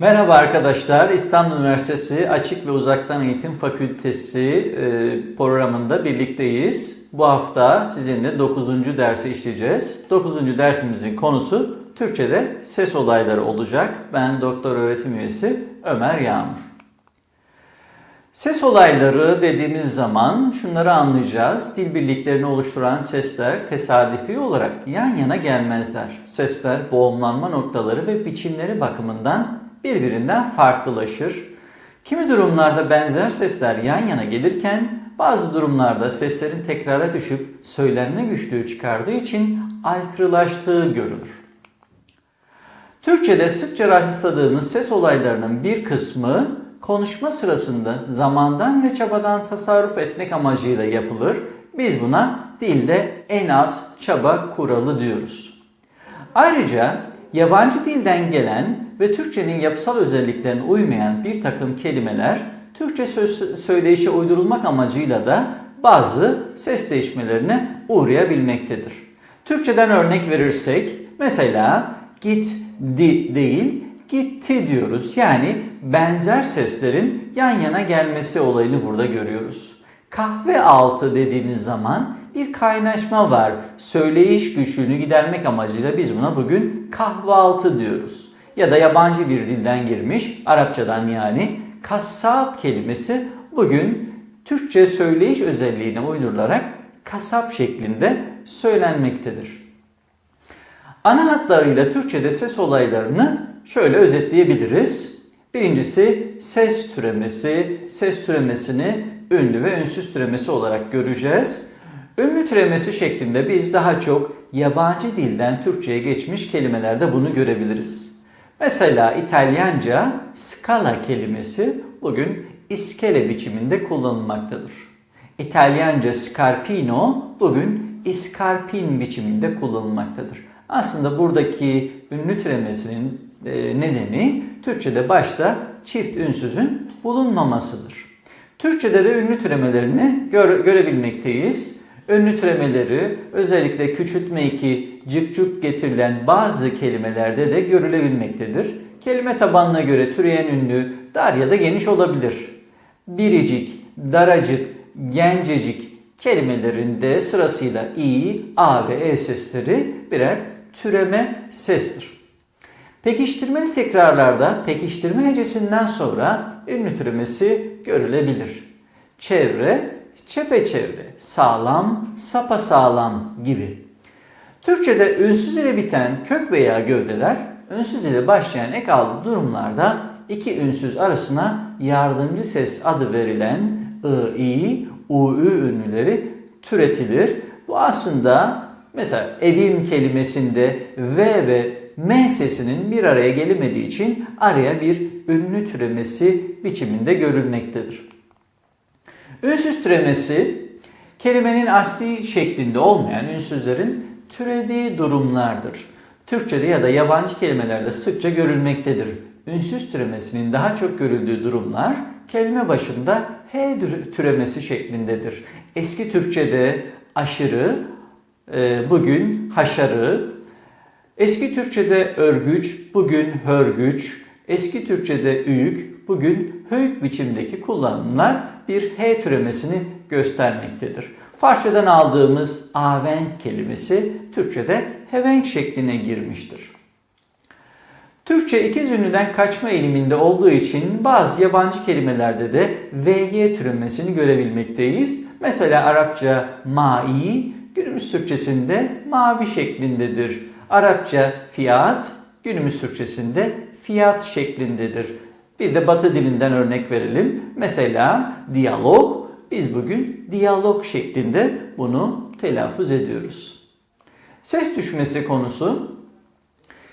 Merhaba arkadaşlar, İstanbul Üniversitesi Açık ve Uzaktan Eğitim Fakültesi e, programında birlikteyiz. Bu hafta sizinle 9. dersi işleyeceğiz. 9. dersimizin konusu Türkçe'de ses olayları olacak. Ben doktor öğretim üyesi Ömer Yağmur. Ses olayları dediğimiz zaman şunları anlayacağız. Dil birliklerini oluşturan sesler tesadüfi olarak yan yana gelmezler. Sesler boğumlanma noktaları ve biçimleri bakımından birbirinden farklılaşır. Kimi durumlarda benzer sesler yan yana gelirken bazı durumlarda seslerin tekrara düşüp söylenme güçlüğü çıkardığı için aykırılaştığı görülür. Türkçe'de sıkça rastladığımız ses olaylarının bir kısmı konuşma sırasında zamandan ve çabadan tasarruf etmek amacıyla yapılır. Biz buna dilde en az çaba kuralı diyoruz. Ayrıca yabancı dilden gelen ve Türkçenin yapısal özelliklerine uymayan bir takım kelimeler Türkçe söz söyleyişe uydurulmak amacıyla da bazı ses değişmelerine uğrayabilmektedir. Türkçeden örnek verirsek mesela git di değil gitti diyoruz. Yani benzer seslerin yan yana gelmesi olayını burada görüyoruz. Kahve altı dediğimiz zaman bir kaynaşma var. Söyleyiş güçlüğünü gidermek amacıyla biz buna bugün kahvaltı diyoruz. Ya da yabancı bir dilden girmiş, Arapçadan yani kasap kelimesi bugün Türkçe söyleyiş özelliğine uydurularak kasap şeklinde söylenmektedir. Ana hatlarıyla Türkçe'de ses olaylarını şöyle özetleyebiliriz. Birincisi ses türemesi. Ses türemesini ünlü ve ünsüz türemesi olarak göreceğiz. Ünlü türemesi şeklinde biz daha çok yabancı dilden Türkçe'ye geçmiş kelimelerde bunu görebiliriz. Mesela İtalyanca scala kelimesi bugün iskele biçiminde kullanılmaktadır. İtalyanca scarpino bugün iskarpin biçiminde kullanılmaktadır. Aslında buradaki ünlü türemesinin nedeni Türkçe'de başta çift ünsüzün bulunmamasıdır. Türkçe'de de ünlü türemelerini göre, görebilmekteyiz. Ünlü türemeleri özellikle küçültme eki cık cık getirilen bazı kelimelerde de görülebilmektedir. Kelime tabanına göre türeyen ünlü dar ya da geniş olabilir. Biricik, daracık, gencecik kelimelerinde sırasıyla i, a ve e sesleri birer türeme sestir. Pekiştirmeli tekrarlarda pekiştirme hecesinden sonra ünlü türemesi görülebilir. Çevre, çepeçevre, sağlam, sapasağlam gibi. Türkçede ünsüz ile biten kök veya gövdeler ünsüz ile başlayan ek aldı durumlarda iki ünsüz arasına yardımcı ses adı verilen ı, i, u, ü ünlüleri türetilir. Bu aslında mesela evim kelimesinde v ve m sesinin bir araya gelemediği için araya bir ünlü türemesi biçiminde görülmektedir. Ünsüz türemesi kelimenin asli şeklinde olmayan ünsüzlerin türediği durumlardır. Türkçede ya da yabancı kelimelerde sıkça görülmektedir. Ünsüz türemesinin daha çok görüldüğü durumlar kelime başında H türemesi şeklindedir. Eski Türkçede aşırı, e, bugün haşarı, eski Türkçede örgüç, bugün hörgüç, eski Türkçede üyük, bugün höyük biçimdeki kullanımlar bir H türemesini göstermektedir. Farsçadan aldığımız avenk kelimesi Türkçe'de hevenk şekline girmiştir. Türkçe ikiz ünlüden kaçma eğiliminde olduğu için bazı yabancı kelimelerde de VY türemesini görebilmekteyiz. Mesela Arapça mai günümüz Türkçesinde mavi şeklindedir. Arapça fiyat günümüz Türkçesinde fiyat şeklindedir. Bir de Batı dilinden örnek verelim. Mesela diyalog biz bugün diyalog şeklinde bunu telaffuz ediyoruz. Ses düşmesi konusu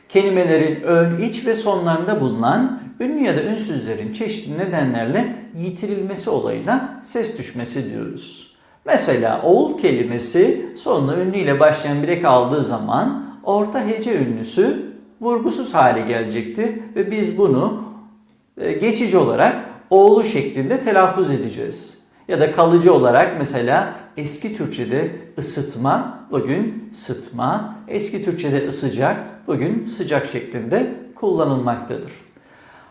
kelimelerin ön, iç ve sonlarında bulunan ünlü ya da ünsüzlerin çeşitli nedenlerle yitirilmesi olayına ses düşmesi diyoruz. Mesela oğul kelimesi sonuna ünlü ile başlayan bir ek aldığı zaman orta hece ünlüsü vurgusuz hale gelecektir ve biz bunu e, geçici olarak oğlu şeklinde telaffuz edeceğiz. Ya da kalıcı olarak mesela eski Türkçe'de ısıtma, bugün sıtma, eski Türkçe'de ısıcak, bugün sıcak şeklinde kullanılmaktadır.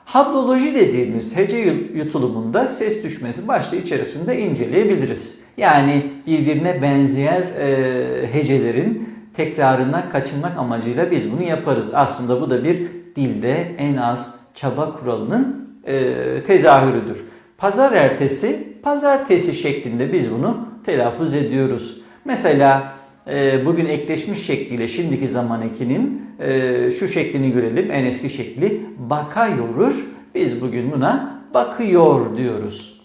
Habloloji dediğimiz hece yutulumunda ses düşmesi başlığı içerisinde inceleyebiliriz. Yani birbirine benzeyen e, hecelerin tekrarına kaçınmak amacıyla biz bunu yaparız. Aslında bu da bir dilde en az çaba kuralının e, tezahürüdür. Pazar ertesi, pazartesi şeklinde biz bunu telaffuz ediyoruz. Mesela e, bugün ekleşmiş şekliyle şimdiki zaman ekinin e, şu şeklini görelim. En eski şekli bakayorur. Biz bugün buna bakıyor diyoruz.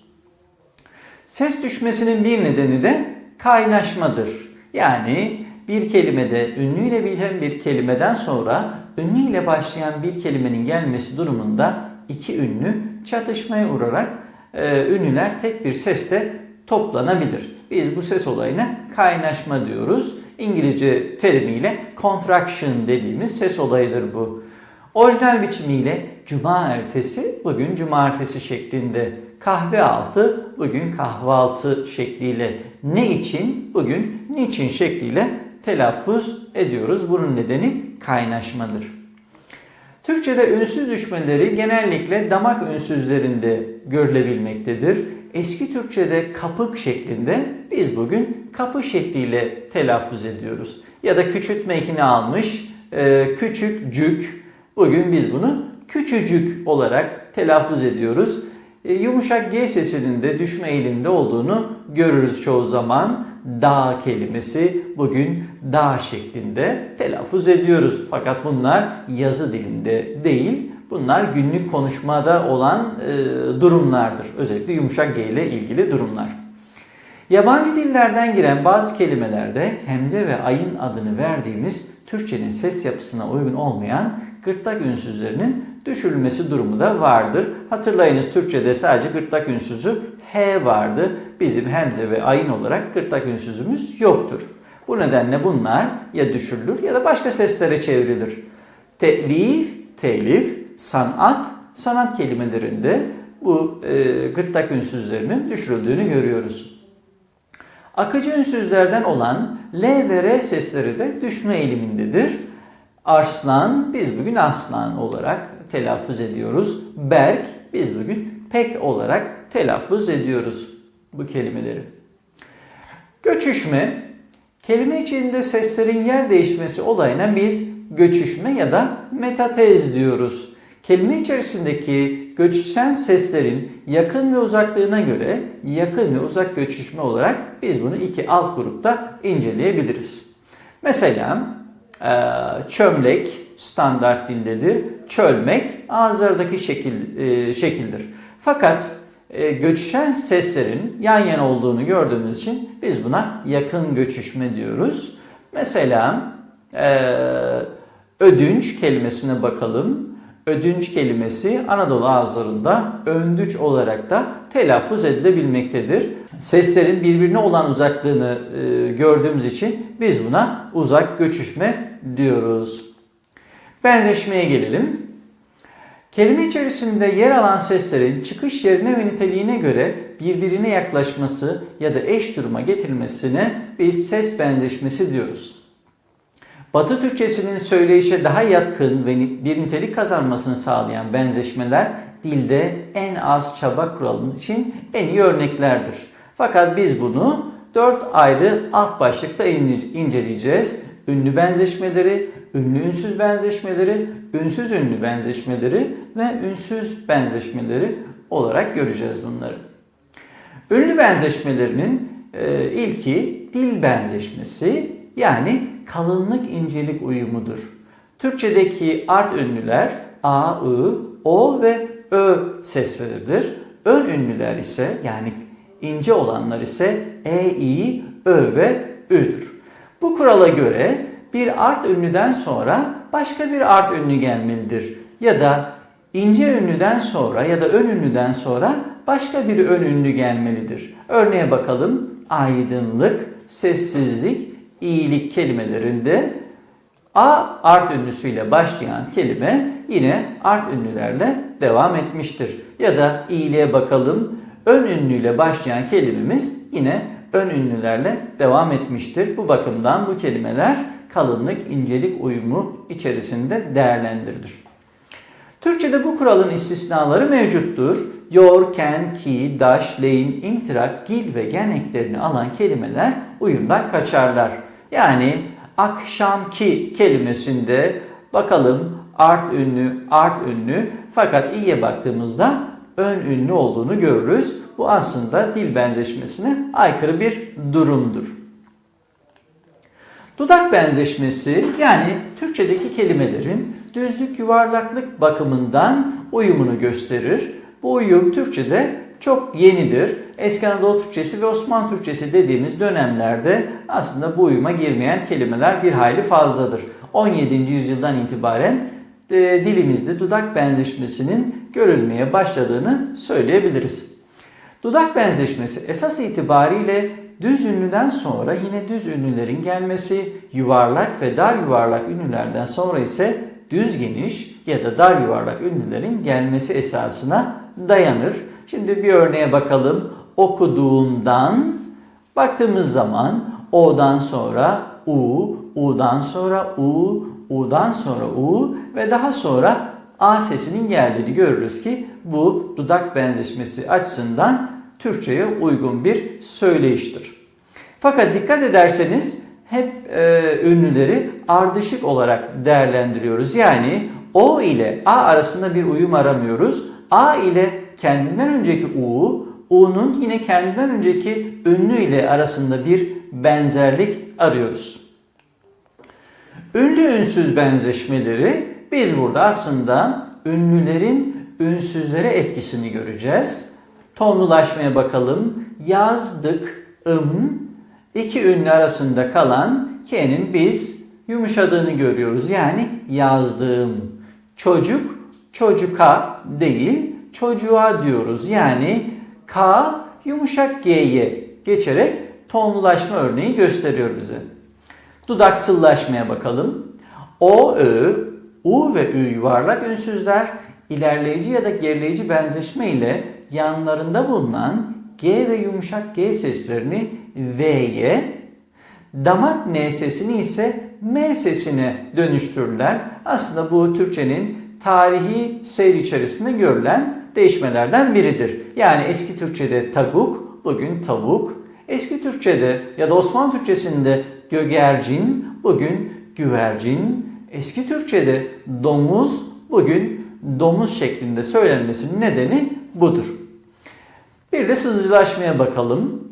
Ses düşmesinin bir nedeni de kaynaşmadır. Yani bir kelimede ünlüyle biten bir kelimeden sonra ünlüyle başlayan bir kelimenin gelmesi durumunda iki ünlü çatışmaya uğrarak e, ünlüler tek bir seste toplanabilir. Biz bu ses olayına kaynaşma diyoruz. İngilizce terimiyle contraction dediğimiz ses olayıdır bu. Orijinal biçimiyle cuma ertesi bugün cumartesi şeklinde, kahve altı bugün kahvaltı şekliyle, ne için bugün niçin şekliyle telaffuz ediyoruz. Bunun nedeni kaynaşmadır. Türkçe'de ünsüz düşmeleri genellikle damak ünsüzlerinde görülebilmektedir. Eski Türkçe'de kapık şeklinde biz bugün kapı şekliyle telaffuz ediyoruz. Ya da küçültme ekini almış e, küçük cük. Bugün biz bunu küçücük olarak telaffuz ediyoruz. E, yumuşak G sesinin de düşme eğiliminde olduğunu görürüz çoğu zaman. Dağ kelimesi bugün dağ şeklinde telaffuz ediyoruz. Fakat bunlar yazı dilinde değil, bunlar günlük konuşmada olan e, durumlardır. Özellikle yumuşak G ile ilgili durumlar. Yabancı dillerden giren bazı kelimelerde hemze ve ayın adını verdiğimiz Türkçenin ses yapısına uygun olmayan gırtlak ünsüzlerinin düşürülmesi durumu da vardır. Hatırlayınız Türkçe'de sadece gırtlak ünsüzü H vardı. Bizim hemze ve ayın olarak gırtlak ünsüzümüz yoktur. Bu nedenle bunlar ya düşürülür ya da başka seslere çevrilir. Telif, telif, sanat, sanat kelimelerinde bu e, gırtlak ünsüzlerinin düşürüldüğünü görüyoruz. Akıcı ünsüzlerden olan L ve R sesleri de düşme eğilimindedir. Arslan biz bugün aslan olarak telaffuz ediyoruz. Berk biz bugün pek olarak telaffuz ediyoruz bu kelimeleri. Göçüşme kelime içinde seslerin yer değişmesi olayına biz göçüşme ya da metatez diyoruz. Kelime içerisindeki göçüşen seslerin yakın ve uzaklığına göre yakın ve uzak göçüşme olarak biz bunu iki alt grupta inceleyebiliriz. Mesela çömlek standart dildedir. Çölmek ağızlardaki şekil, e, şekildir. Fakat e, göçüşen seslerin yan yana olduğunu gördüğümüz için biz buna yakın göçüşme diyoruz. Mesela e, ödünç kelimesine bakalım. Ödünç kelimesi Anadolu ağızlarında öndüç olarak da telaffuz edilebilmektedir. Seslerin birbirine olan uzaklığını e, gördüğümüz için biz buna uzak göçüşme diyoruz. Benzeşmeye gelelim. Kelime içerisinde yer alan seslerin çıkış yerine ve niteliğine göre birbirine yaklaşması ya da eş duruma getirilmesine biz ses benzeşmesi diyoruz. Batı Türkçesinin söyleyişe daha yatkın ve bir nitelik kazanmasını sağlayan benzeşmeler dilde en az çaba kuralımız için en iyi örneklerdir. Fakat biz bunu dört ayrı alt başlıkta inceleyeceğiz. Ünlü benzeşmeleri, ünlü ünsüz benzeşmeleri, ünsüz ünlü benzeşmeleri ve ünsüz benzeşmeleri olarak göreceğiz bunları. Ünlü benzeşmelerinin e, ilki dil benzeşmesi yani kalınlık incelik uyumudur. Türkçedeki art ünlüler a, ı, o ve ö sesleridir. Ön ünlüler ise yani ince olanlar ise e, i, ö ve ü'dür. Bu kurala göre bir art ünlüden sonra başka bir art ünlü gelmelidir. Ya da ince ünlüden sonra ya da ön ünlüden sonra başka bir ön ünlü gelmelidir. Örneğe bakalım. Aydınlık, sessizlik, iyilik kelimelerinde A art ünlüsüyle başlayan kelime yine art ünlülerle devam etmiştir. Ya da iyiliğe bakalım. Ön ünlüyle başlayan kelimemiz yine ön ünlülerle devam etmiştir. Bu bakımdan bu kelimeler kalınlık, incelik uyumu içerisinde değerlendirilir. Türkçe'de bu kuralın istisnaları mevcuttur. Yor, ken, ki, daş, leyin, imtirak, gil ve gen eklerini alan kelimeler uyumdan kaçarlar. Yani akşamki kelimesinde bakalım art ünlü, art ünlü fakat iyiye baktığımızda ön ünlü olduğunu görürüz. Bu aslında dil benzeşmesine aykırı bir durumdur. Dudak benzeşmesi yani Türkçedeki kelimelerin düzlük yuvarlaklık bakımından uyumunu gösterir. Bu uyum Türkçede çok yenidir. Eski Anadolu Türkçesi ve Osmanlı Türkçesi dediğimiz dönemlerde aslında bu uyuma girmeyen kelimeler bir hayli fazladır. 17. yüzyıldan itibaren e, dilimizde dudak benzeşmesinin görülmeye başladığını söyleyebiliriz. Dudak benzeşmesi esas itibariyle düz ünlüden sonra yine düz ünlülerin gelmesi, yuvarlak ve dar yuvarlak ünlülerden sonra ise düz geniş ya da dar yuvarlak ünlülerin gelmesi esasına dayanır. Şimdi bir örneğe bakalım. Okuduğumdan baktığımız zaman O'dan sonra U, U'dan sonra U, U'dan sonra U ve daha sonra A sesinin geldiğini görürüz ki bu dudak benzeşmesi açısından Türkçe'ye uygun bir söyleyiştir. Fakat dikkat ederseniz hep e, ünlüleri ardışık olarak değerlendiriyoruz. Yani O ile A arasında bir uyum aramıyoruz. A ile kendinden önceki U, U'nun yine kendinden önceki ünlü ile arasında bir benzerlik arıyoruz. Ünlü ünsüz benzeşmeleri biz burada aslında ünlülerin ünsüzlere etkisini göreceğiz. Tonlulaşmaya bakalım. Yazdık, ım, iki ünlü arasında kalan K'nin biz yumuşadığını görüyoruz. Yani yazdığım çocuk çocuka değil çocuğa diyoruz. Yani K yumuşak G'ye geçerek tonlulaşma örneği gösteriyor bize. Dudaksıllaşmaya bakalım. O, Ö, U ve Ü yuvarlak ünsüzler ilerleyici ya da gerileyici benzeşme ile yanlarında bulunan G ve yumuşak G seslerini V'ye, damak N sesini ise M sesine dönüştürürler. Aslında bu Türkçenin tarihi seyir içerisinde görülen değişmelerden biridir. Yani eski Türkçe'de taguk, bugün tavuk. Eski Türkçe'de ya da Osmanlı Türkçesinde gögercin, bugün güvercin. Eski Türkçe'de domuz, bugün domuz şeklinde söylenmesinin nedeni budur. Bir de sızıcılaşmaya bakalım.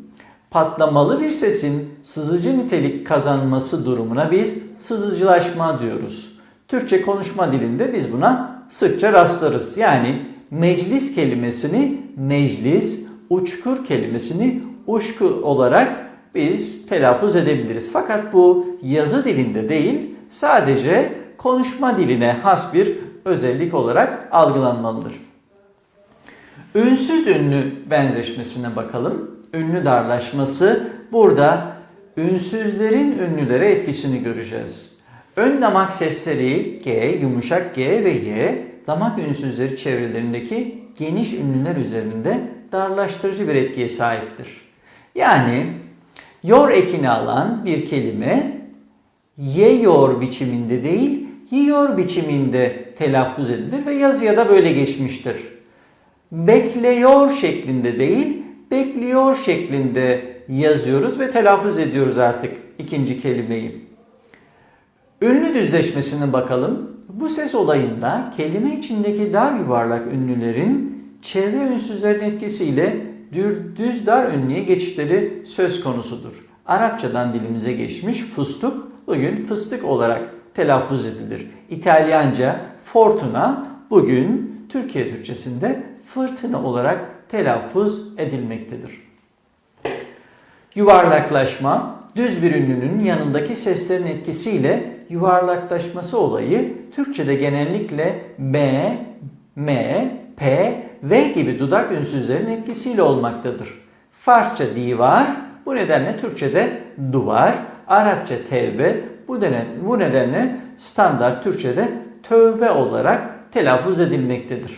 Patlamalı bir sesin sızıcı nitelik kazanması durumuna biz sızıcılaşma diyoruz. Türkçe konuşma dilinde biz buna sıkça rastlarız. Yani meclis kelimesini meclis, uçkur kelimesini uşku olarak biz telaffuz edebiliriz. Fakat bu yazı dilinde değil, sadece konuşma diline has bir özellik olarak algılanmalıdır. Ünsüz ünlü benzeşmesine bakalım. Ünlü darlaşması burada ünsüzlerin ünlülere etkisini göreceğiz. Ön damak sesleri G, yumuşak G ve Y, damak ünsüzleri çevrelerindeki geniş ünlüler üzerinde darlaştırıcı bir etkiye sahiptir. Yani yor ekini alan bir kelime ye-yor biçiminde değil, yiyor biçiminde telaffuz edilir ve yazıya da böyle geçmiştir. Bekliyor şeklinde değil, bekliyor şeklinde yazıyoruz ve telaffuz ediyoruz artık ikinci kelimeyi. Ünlü düzleşmesine bakalım. Bu ses olayında kelime içindeki dar yuvarlak ünlülerin çevre ünsüzlerin etkisiyle düz dar ünlüye geçişleri söz konusudur. Arapçadan dilimize geçmiş fıstık bugün fıstık olarak telaffuz edilir. İtalyanca fortuna bugün Türkiye Türkçesinde fırtına olarak telaffuz edilmektedir. Yuvarlaklaşma, düz bir ünlünün yanındaki seslerin etkisiyle yuvarlaklaşması olayı Türkçe'de genellikle B, M, P, V gibi dudak ünsüzlerin etkisiyle olmaktadır. Farsça divar, bu nedenle Türkçe'de duvar, Arapça tevbe, bu, denen, bu nedenle standart Türkçe'de tövbe olarak telaffuz edilmektedir.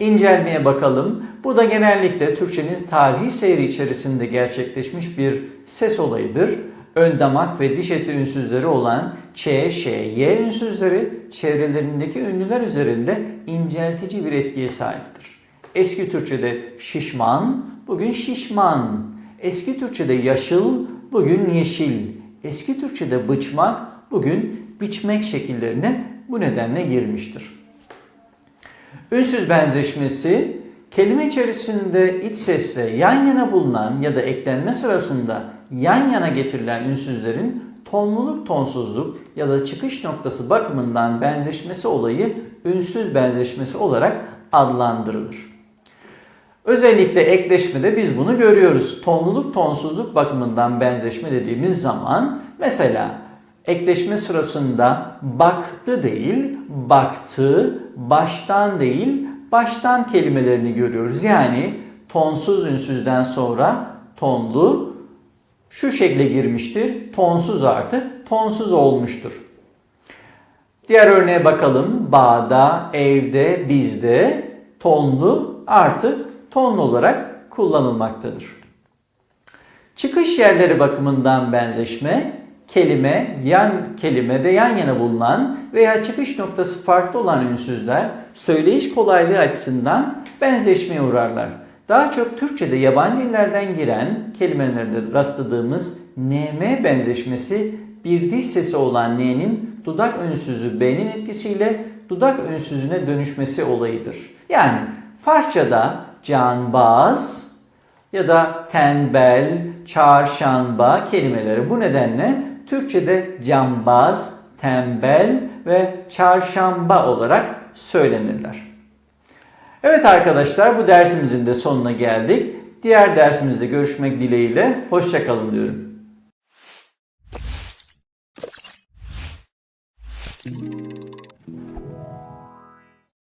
İncelmeye bakalım. Bu da genellikle Türkçenin tarihi seyri içerisinde gerçekleşmiş bir ses olayıdır. ön damak ve diş eti ünsüzleri olan Ç, Ş, Y ünsüzleri çevrelerindeki ünlüler üzerinde inceltici bir etkiye sahiptir. Eski Türkçe'de şişman, bugün şişman. Eski Türkçe'de yaşıl, bugün yeşil. Eski Türkçe'de bıçmak, bugün biçmek şekillerine bu nedenle girmiştir. Ünsüz benzeşmesi kelime içerisinde iç sesle yan yana bulunan ya da eklenme sırasında yan yana getirilen ünsüzlerin tonluluk tonsuzluk ya da çıkış noktası bakımından benzeşmesi olayı ünsüz benzeşmesi olarak adlandırılır. Özellikle ekleşmede biz bunu görüyoruz. Tonluluk tonsuzluk bakımından benzeşme dediğimiz zaman mesela ekleşme sırasında baktı değil, baktı, baştan değil, baştan kelimelerini görüyoruz. Yani tonsuz ünsüzden sonra tonlu şu şekle girmiştir. Tonsuz artı tonsuz olmuştur. Diğer örneğe bakalım. Bağda, evde, bizde tonlu artı tonlu olarak kullanılmaktadır. Çıkış yerleri bakımından benzeşme, kelime, yan kelimede yan yana bulunan veya çıkış noktası farklı olan ünsüzler söyleyiş kolaylığı açısından benzeşmeye uğrarlar. Daha çok Türkçe'de yabancı illerden giren kelimelerde rastladığımız nm benzeşmesi bir diş sesi olan n'nin dudak ünsüzü b'nin etkisiyle dudak ünsüzüne dönüşmesi olayıdır. Yani Farsçada canbaz ya da tembel, çarşamba kelimeleri bu nedenle Türkçede cambaz, tembel ve çarşamba olarak söylenirler. Evet arkadaşlar bu dersimizin de sonuna geldik. Diğer dersimizde görüşmek dileğiyle. Hoşçakalın diyorum.